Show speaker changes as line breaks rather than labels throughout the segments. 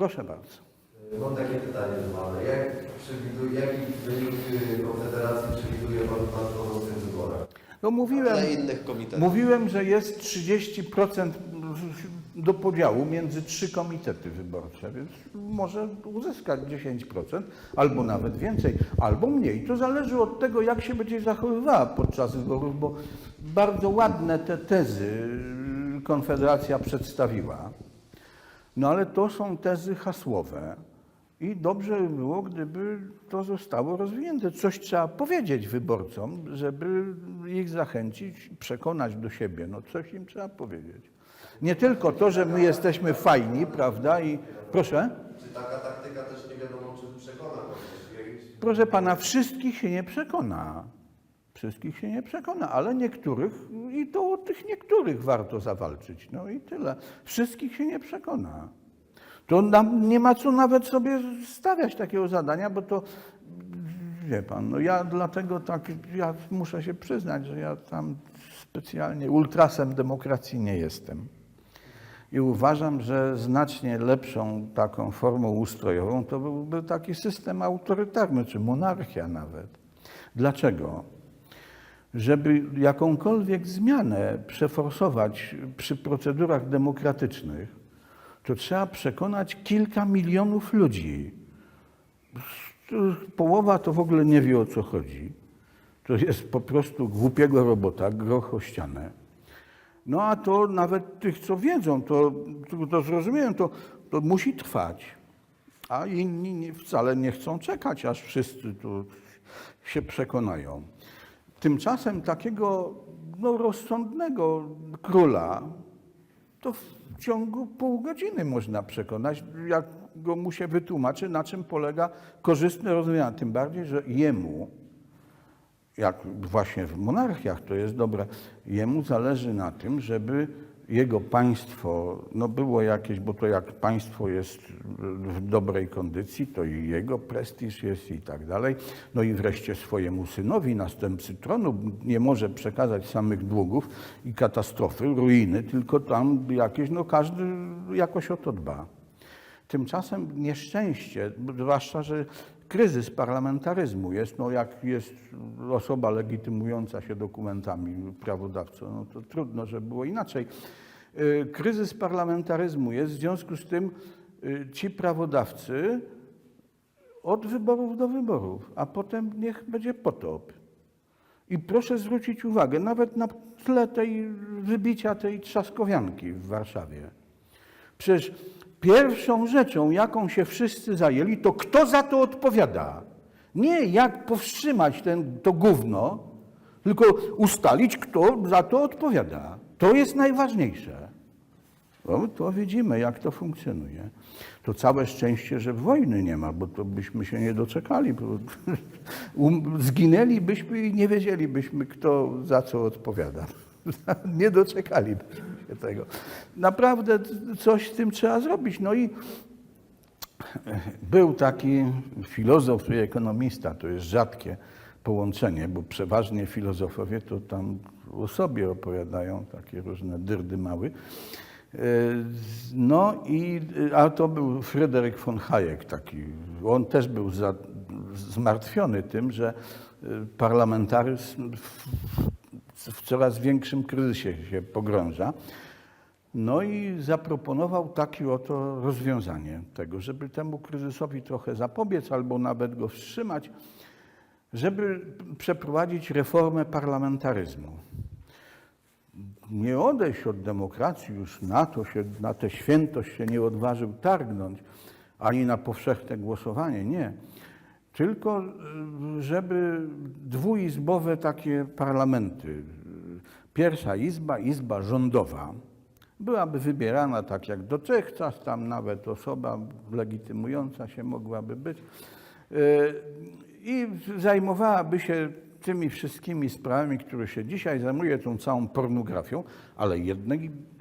Proszę bardzo.
Mam takie pytanie mamy. Jak przewiduje, jaki wynik y, Konfederacji przewiduje Pan w nadchodzących wyborach?
No mówiłem,
Dla innych komitetów.
mówiłem, że jest 30% do podziału między trzy komitety wyborcze, więc może uzyskać 10%, albo nawet więcej, albo mniej. To zależy od tego, jak się będzie zachowywała podczas wyborów, bo bardzo ładne te tezy Konfederacja przedstawiła. No ale to są tezy hasłowe i dobrze by było, gdyby to zostało rozwinięte. Coś trzeba powiedzieć wyborcom, żeby ich zachęcić, przekonać do siebie. No coś im trzeba powiedzieć. Nie tylko to, że my jesteśmy fajni, prawda? I proszę.
Czy taka taktyka też nie wiadomo, czy przekona?
Proszę pana, wszystkich się nie przekona. Wszystkich się nie przekona, ale niektórych, i to o tych niektórych warto zawalczyć. No i tyle. Wszystkich się nie przekona. To nam nie ma co nawet sobie stawiać takiego zadania, bo to wie pan, no ja dlatego tak, ja muszę się przyznać, że ja tam specjalnie ultrasem demokracji nie jestem. I uważam, że znacznie lepszą taką formą ustrojową to byłby taki system autorytarny, czy monarchia nawet. Dlaczego? Żeby jakąkolwiek zmianę przeforsować przy procedurach demokratycznych, to trzeba przekonać kilka milionów ludzi. Połowa to w ogóle nie wie o co chodzi. To jest po prostu głupiego robota, groch o ścianę. No a to nawet tych, co wiedzą, to, to, zrozumieją, to, to musi trwać. A inni wcale nie chcą czekać, aż wszyscy tu się przekonają. Tymczasem takiego no, rozsądnego króla to w ciągu pół godziny można przekonać, jak go mu się wytłumaczy, na czym polega korzystne rozwiązanie. Tym bardziej, że jemu, jak właśnie w monarchiach to jest dobre, jemu zależy na tym, żeby jego państwo no było jakieś, bo to jak państwo jest w dobrej kondycji, to i jego prestiż jest i tak dalej. No i wreszcie swojemu synowi, następcy tronu, nie może przekazać samych długów i katastrofy, ruiny, tylko tam jakieś, no każdy jakoś o to dba. Tymczasem nieszczęście, zwłaszcza, że kryzys parlamentaryzmu jest, no jak jest osoba legitymująca się dokumentami prawodawcą, no to trudno, żeby było inaczej. Y, Kryzys parlamentaryzmu jest, w związku z tym y, ci prawodawcy od wyborów do wyborów, a potem niech będzie potop. I proszę zwrócić uwagę, nawet na tle tej wybicia tej trzaskowianki w Warszawie. Przecież pierwszą rzeczą, jaką się wszyscy zajęli, to kto za to odpowiada. Nie jak powstrzymać ten, to gówno, tylko ustalić, kto za to odpowiada. To jest najważniejsze. No, to widzimy, jak to funkcjonuje. To całe szczęście, że wojny nie ma, bo to byśmy się nie doczekali. Bo um, zginęlibyśmy i nie wiedzielibyśmy, kto za co odpowiada. Nie doczekalibyśmy się tego. Naprawdę coś z tym trzeba zrobić. No i był taki filozof i ekonomista, to jest rzadkie połączenie, bo przeważnie filozofowie to tam o sobie opowiadają takie różne dyrdy mały. No i, a to był Fryderyk von Hayek taki. On też był za, zmartwiony tym, że parlamentaryzm w, coraz większym kryzysie się pogrąża. No i zaproponował takie oto rozwiązanie tego, żeby temu kryzysowi trochę zapobiec albo nawet go wstrzymać, żeby przeprowadzić reformę parlamentaryzmu. Nie odejść od demokracji, już na to się, na tę świętość się nie odważył targnąć, ani na powszechne głosowanie, nie. Tylko y, żeby dwuizbowe takie parlamenty, pierwsza izba, izba rządowa, byłaby wybierana tak jak dotychczas, tam nawet osoba legitymująca się mogłaby być yy, i zajmowałaby się tymi wszystkimi sprawami, które się dzisiaj zajmuje, tą całą pornografią, ale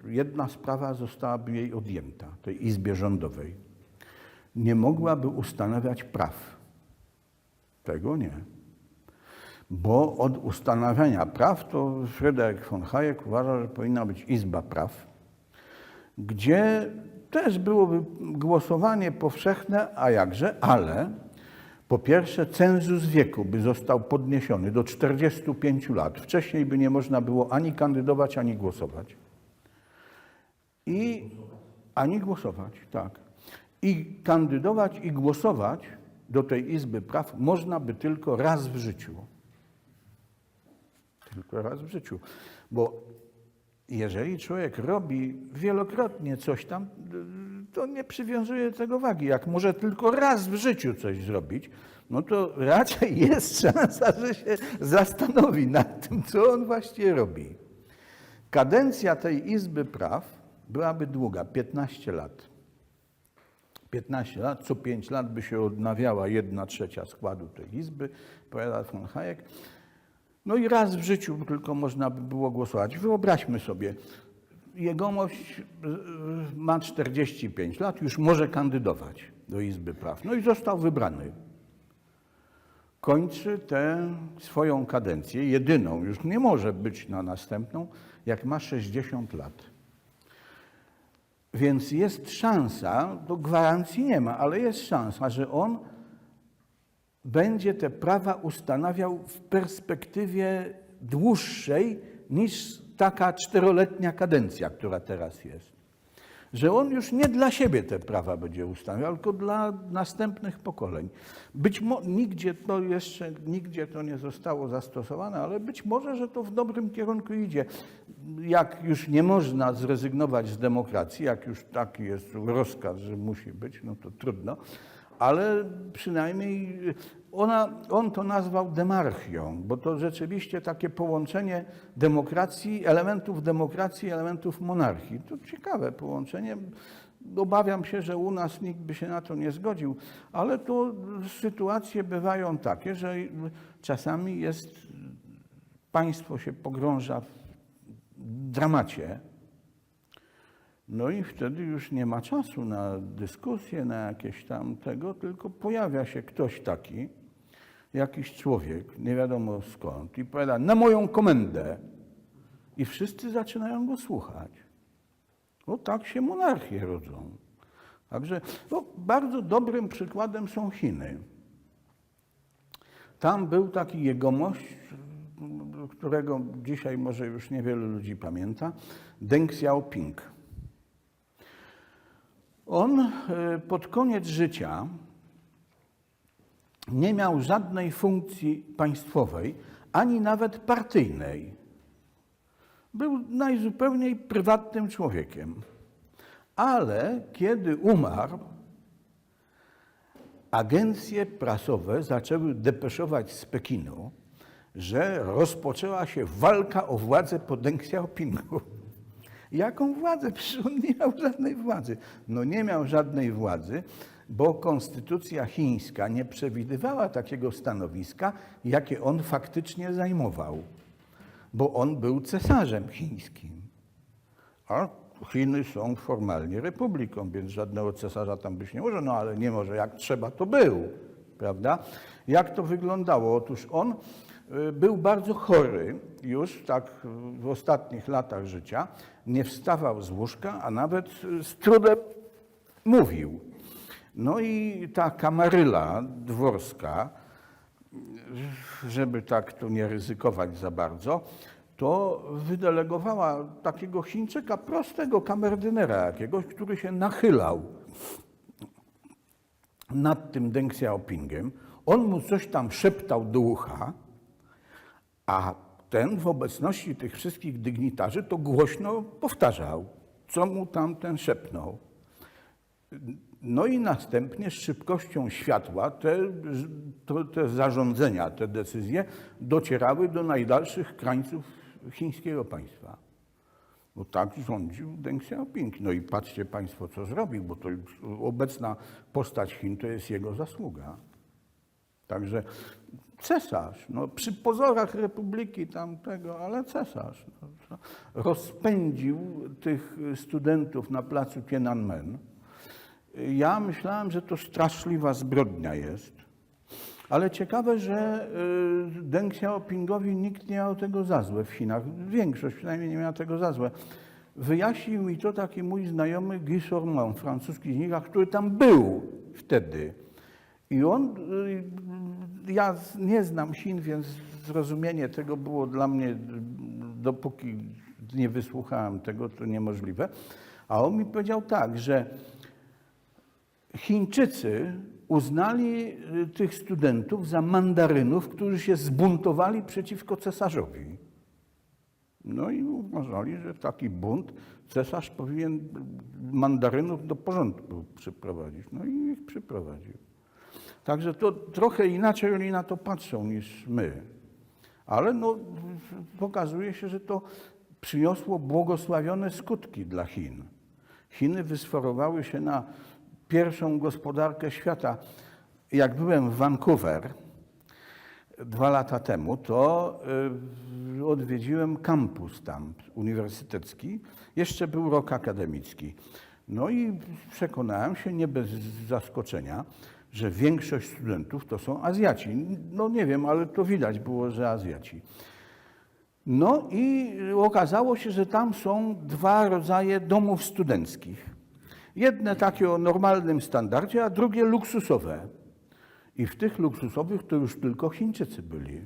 jedna sprawa zostałaby jej odjęta, tej izbie rządowej. Nie mogłaby ustanawiać praw. Tego nie. Bo od ustanawiania praw to Fryderyk von Hayek uważa, że powinna być izba praw, gdzie też byłoby głosowanie powszechne, a jakże, ale po pierwsze cenzus wieku by został podniesiony do 45 lat. Wcześniej by nie można było ani kandydować, ani głosować. I ani głosować, tak. I kandydować i głosować do tej Izby Praw można by tylko raz w życiu. Tylko raz w życiu. Bo jeżeli człowiek robi wielokrotnie coś tam, to nie przywiązuje tego wagi. Jak może tylko raz w życiu coś zrobić, no to raczej jest szansa, że się zastanowi nad tym, co on właściwie robi. Kadencja tej Izby Praw byłaby długa, 15 lat. 15 lat, co 5 lat by się odnawiała jedna trzecia składu tej Izby, powiada von Hayek. No i raz w życiu tylko można by było głosować. Wyobraźmy sobie, jegomość y, ma 45 lat, już może kandydować do Izby Praw. No i został wybrany. Kończy tę swoją kadencję, jedyną, już nie może być na następną, jak ma 60 lat. Więc jest szansa, to gwarancji nie ma, ale jest szansa, że on będzie te prawa ustanawiał w perspektywie dłuższej niż taka czteroletnia kadencja, która teraz jest. Że on już nie dla siebie te prawa będzie ustanawiał, tylko dla następnych pokoleń. Być może nigdzie to jeszcze nigdzie to nie zostało zastosowane, ale być może, że to w dobrym kierunku idzie. Jak już nie można zrezygnować z demokracji, jak już taki jest rozkaz, że musi być, no to trudno ale przynajmniej ona, on to nazwał demarchią, bo to rzeczywiście takie połączenie demokracji, elementów demokracji, elementów monarchii. To ciekawe połączenie. Obawiam się, że u nas nikt by się na to nie zgodził, ale to sytuacje bywają takie, że czasami jest, państwo się pogrąża w dramacie, no i wtedy już nie ma czasu na dyskusję, na jakieś tam tego, tylko pojawia się ktoś taki, jakiś człowiek, nie wiadomo skąd, i powiada, na moją komendę. I wszyscy zaczynają go słuchać. No tak się monarchie rodzą. Także no, bardzo dobrym przykładem są Chiny. Tam był taki jegomość, którego dzisiaj może już niewielu ludzi pamięta, Deng Xiaoping. On e, pod koniec życia nie miał żadnej funkcji państwowej, ani nawet partyjnej. Był najzupełniej prywatnym człowiekiem. Ale kiedy umarł, agencje prasowe zaczęły depeszować z Pekinu, że rozpoczęła się walka o władzę po Deng Xiaopingu. Jaką władzę? Przecież on nie miał żadnej władzy. No nie miał żadnej władzy, bo konstytucja chińska nie przewidywała takiego stanowiska, jakie on faktycznie zajmował, bo on był cesarzem chińskim. A Chiny są formalnie republiką, więc żadnego cesarza tam być nie może, no ale nie może, jak trzeba, to był, prawda? Jak to wyglądało? Otóż on był bardzo chory już tak w ostatnich latach życia, nie wstawał z łóżka, a nawet y, z trudem mówił. No i ta kamaryla dworska, żeby tak tu nie ryzykować za bardzo, to wydelegowała takiego Chińczyka, prostego kamerdynera jakiegoś, który się nachylał nad tym Deng Xiaopingiem. On mu coś tam szeptał do ucha, a ten w obecności tych wszystkich dygnitarzy to głośno powtarzał, co mu tamten szepnął. No i następnie z szybkością światła te, te zarządzenia, te decyzje docierały do najdalszych krańców chińskiego państwa. Bo tak rządził Deng Xiaoping. No i patrzcie Państwo, co zrobił, bo to obecna postać Chin to jest jego zasługa. Także cesarz, no, przy pozorach republiki tamtego, ale cesarz. No, rozpędził tych studentów na placu Tiananmen. Ja myślałem, że to straszliwa zbrodnia jest. Ale ciekawe, że y, Deng Xiaopingowi nikt nie miał tego za złe w Chinach. Większość przynajmniej nie miała tego za złe. wyjaśnił mi to taki mój znajomy Guy Sormon, francuski dziennikarz, który tam był wtedy. I on, y, ja nie znam Chin, więc zrozumienie tego było dla mnie, y, dopóki nie wysłuchałem tego, to niemożliwe. A on mi powiedział tak, że Chińczycy uznali y, tych studentów za mandarynów, którzy się zbuntowali przeciwko cesarzowi. No i uważali, że taki bunt cesarz powinien mandarynów do porządku przyprowadzić. No i ich przyprowadził. Także to trochę inaczej oni na to patrzą niż my. Ale no, pokazuje się, że to przyniosło błogosławione skutki dla Chin. Chiny wysforowały się na pierwszą gospodarkę świata. Jak byłem w Vancouver dwa lata temu, to y, odwiedziłem kampus tam uniwersytecki. Jeszcze był rok akademicki. No i przekonałem się, nie bez zaskoczenia, że większość studentów to są Azjaci. No nie wiem, ale to widać było, że Azjaci. No i okazało się, że tam są dwa rodzaje domów studenckich. Jedne takie o normalnym standardzie, a drugie luksusowe. I w tych luksusowych to już tylko Chińczycy byli.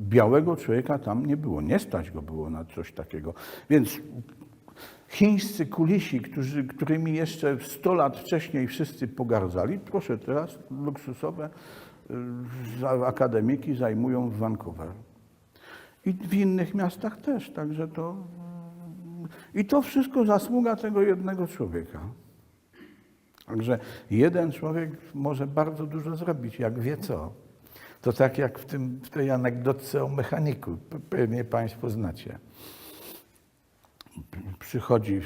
Białego człowieka tam nie było. Nie stać go było na coś takiego. Więc chińscy kulisi, którzy, którymi jeszcze 100 lat wcześniej wszyscy pogardzali, proszę teraz luksusowe y, akademiki zajmują w Vancouver. I w innych miastach też, także to... I to wszystko zasługa tego jednego człowieka. Także jeden człowiek może bardzo dużo zrobić, jak wie co. To tak jak w, tym, w tej anegdotce o mechaniku, Pe- pewnie Państwo znacie. Przychodzi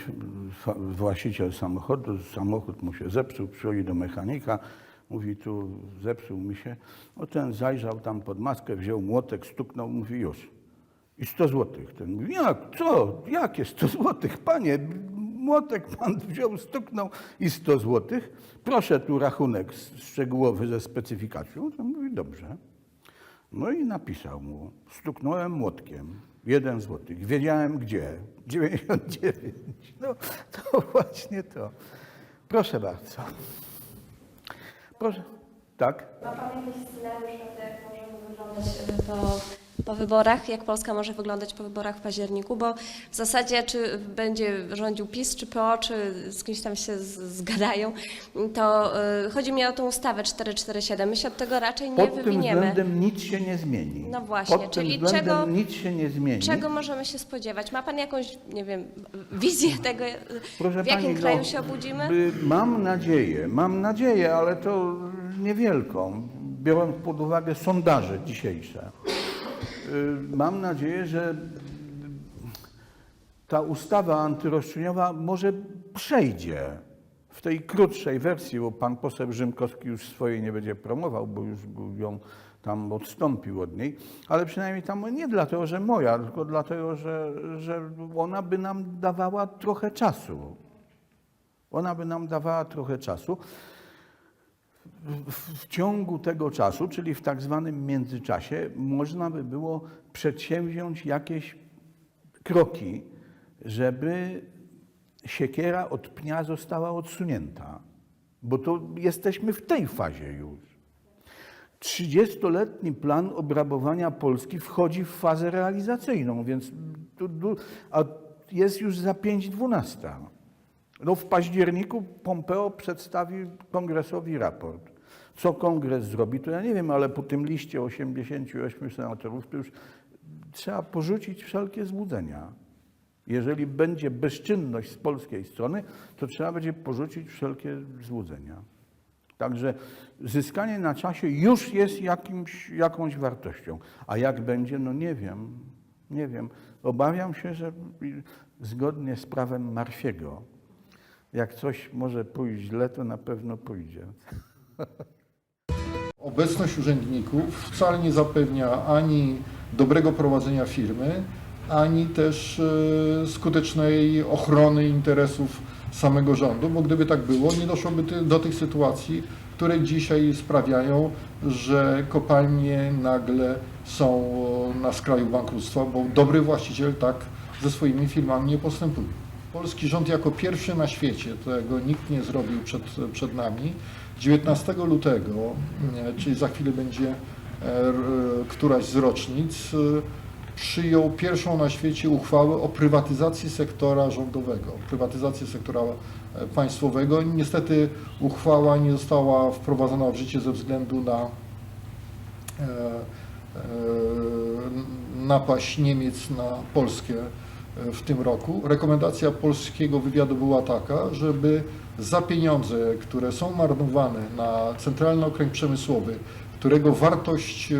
właściciel samochodu, samochód mu się zepsuł, przychodzi do mechanika, mówi tu zepsuł mi się. No ten zajrzał tam pod maskę, wziął młotek, stuknął, mówi już. I 100 złotych. Ten mówi, jak, co, jakie 100 złotych, panie, młotek pan wziął, stuknął i 100 złotych. Proszę tu rachunek szczegółowy ze specyfikacją. To mówi, dobrze. No i napisał mu, stuknąłem młotkiem, jeden złotych, wiedziałem gdzie, 99. No to właśnie to. Proszę bardzo. Proszę, tak?
Ma Pan jakiś scenariusz, na to, jak może wyglądać e, po, wyborach, jak Polska może wyglądać po wyborach w październiku, bo w zasadzie czy będzie rządził PiS, czy PO, czy z kimś tam się zgadają, to e, chodzi mi o tą ustawę 447. My się od tego raczej nie
Pod tym
wywiniemy.
względem nic się nie zmieni.
No właśnie,
Pod tym
czyli czego-
nic się nie zmieni.
Czego możemy się spodziewać? Ma Pan jakąś, nie wiem, wizję tego,
Proszę
w jakim
pani,
kraju
no,
się obudzimy?
by- Mam nadzieję, mam nadzieję, ale to niewielką, biorąc pod uwagę sondaże dzisiejsze. Y, Mam nadzieję, że ta ustawa antyroszczeniowa może przejdzie w tej krótszej wersji, bo pan poseł Rzymkowski już swojej nie będzie promował, bo już ją tam odstąpił od niej, ale przynajmniej tam nie dlatego, że moja, tylko dlatego, że, że ona by nam dawała trochę czasu. Ona by nam dawała trochę czasu. W, ciągu tego czasu, czyli w tak zwanym międzyczasie, można by było przedsięwziąć jakieś kroki, żeby siekiera od pnia została odsunięta. Bo to jesteśmy w tej fazie już. 30-letni plan obrabowania Polski wchodzi w fazę realizacyjną, więc tu, tu, a jest już za 5.12. No w październiku Pompeo przedstawi kongresowi raport. Co kongres zrobi, to ja nie wiem, ale po tym liście 88 senatorów to już trzeba porzucić wszelkie złudzenia. Jeżeli będzie bezczynność z polskiej strony, to trzeba będzie porzucić wszelkie złudzenia. Także zyskanie na czasie już jest jakimś, jakąś wartością. A jak będzie, no nie wiem. Nie wiem. Obawiam się, że zgodnie z prawem Marfiego, jak coś może pójść źle, to na pewno pójdzie.
Obecność urzędników wcale nie zapewnia ani dobrego prowadzenia firmy, ani też e, skutecznej ochrony interesów samego rządu, bo gdyby tak było, nie doszłoby do tych sytuacji, które dzisiaj sprawiają, że kopalnie nagle są na skraju bankructwa, bo dobry właściciel tak ze swoimi firmami nie postępuje. Polski rząd jako pierwszy na świecie, tego nikt nie zrobił przed, przed nami, 19 lutego, czyli za chwilę będzie e, któraś z rocznic, e, przyjął pierwszą na świecie uchwałę o prywatyzacji sektora rządowego, prywatyzacji sektora e, państwowego. Niestety uchwała nie została wprowadzona w życie ze względu na napaść Niemiec na Polskę w tym roku. Rekomendacja polskiego wywiadu była taka, żeby za pieniądze, które są marnowane na Centralny Okręg Przemysłowy, którego wartość, e,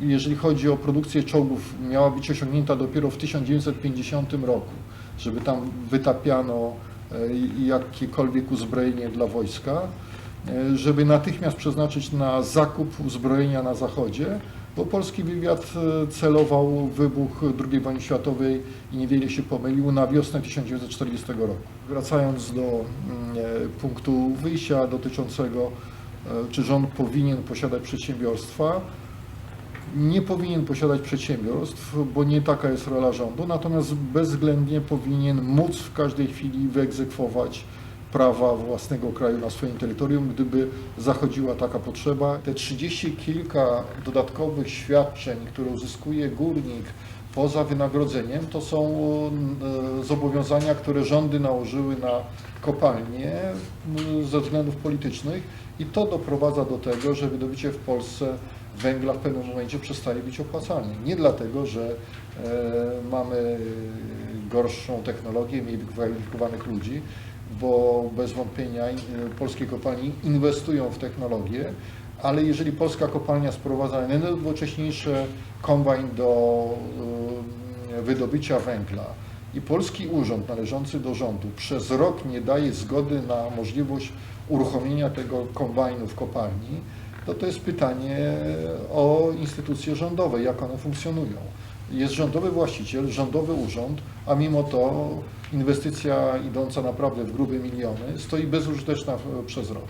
jeżeli chodzi o produkcję czołgów, miała być osiągnięta dopiero w 1950 roku, żeby tam wytapiano e, jakiekolwiek uzbrojenie dla wojska, e, żeby natychmiast przeznaczyć na zakup uzbrojenia na Zachodzie, bo polski wywiad e, celował wybuch II wojny światowej i niewiele się pomylił na wiosnę 1940 roku. Wracając do mm, e, punktu wyjścia dotyczącego, e, czy rząd powinien posiadać przedsiębiorstwa, nie powinien posiadać przedsiębiorstw, bo nie taka jest rola rządu, natomiast bezwzględnie powinien móc w każdej chwili wyegzekwować prawa własnego kraju na swoim terytorium, gdyby zachodziła taka potrzeba. Te 30 kilka dodatkowych świadczeń, które uzyskuje górnik poza wynagrodzeniem, to są e, zobowiązania, które rządy nałożyły na kopalnie ze względów politycznych i to doprowadza do tego, że wydobycie w Polsce węgla w pewnym momencie przestaje być opłacalne. Nie dlatego, że e, mamy gorszą technologię, mniej wykwalifikowanych ludzi, bo bez wątpienia e, polskie kopalnie inwestują w technologię, ale jeżeli polska kopalnia sprowadza najnowocześniejszy kombajn do e, wydobycia węgla i polski urząd należący do rządu przez rok nie daje zgody na możliwość uruchomienia tego kombajnu w kopalni, to to jest pytanie o instytucje rządowe, jak one funkcjonują. Jest rządowy właściciel, rządowy urząd, a mimo to inwestycja idąca naprawdę w grube miliony stoi bezużyteczna przez rok.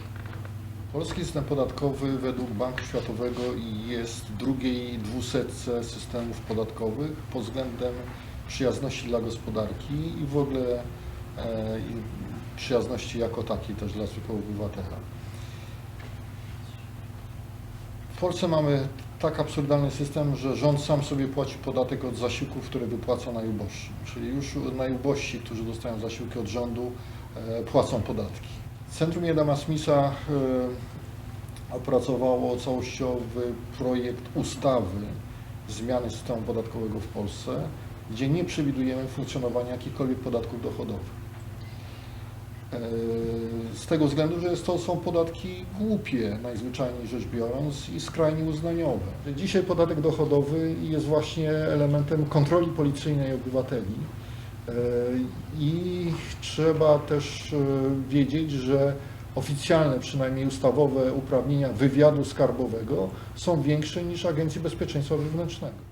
Polski system podatkowy według Banku Światowego jest drugiej dwusetce systemów podatkowych pod względem przyjazności dla gospodarki i w ogóle e, przyjazności jako takiej też dla zwykłego obywatela. W Polsce mamy tak absurdalny system, że rząd sam sobie płaci podatek od zasiłków, które wypłaca najuboższym. Czyli już najubożsi, którzy dostają zasiłki od rządu, e, płacą podatki. Centrum Jedama Smitha e, opracowało całościowy projekt ustawy zmiany systemu podatkowego w Polsce, gdzie nie przewidujemy funkcjonowania jakichkolwiek podatków dochodowych. E, Z tego względu, że to są podatki głupie, najzwyczajniej rzecz biorąc, i skrajnie uznaniowe. Dzisiaj podatek dochodowy jest właśnie elementem kontroli policyjnej obywateli. E, I trzeba też e, wiedzieć, że oficjalne, przynajmniej ustawowe uprawnienia wywiadu skarbowego są większe niż Agencji Bezpieczeństwa Wewnętrznego.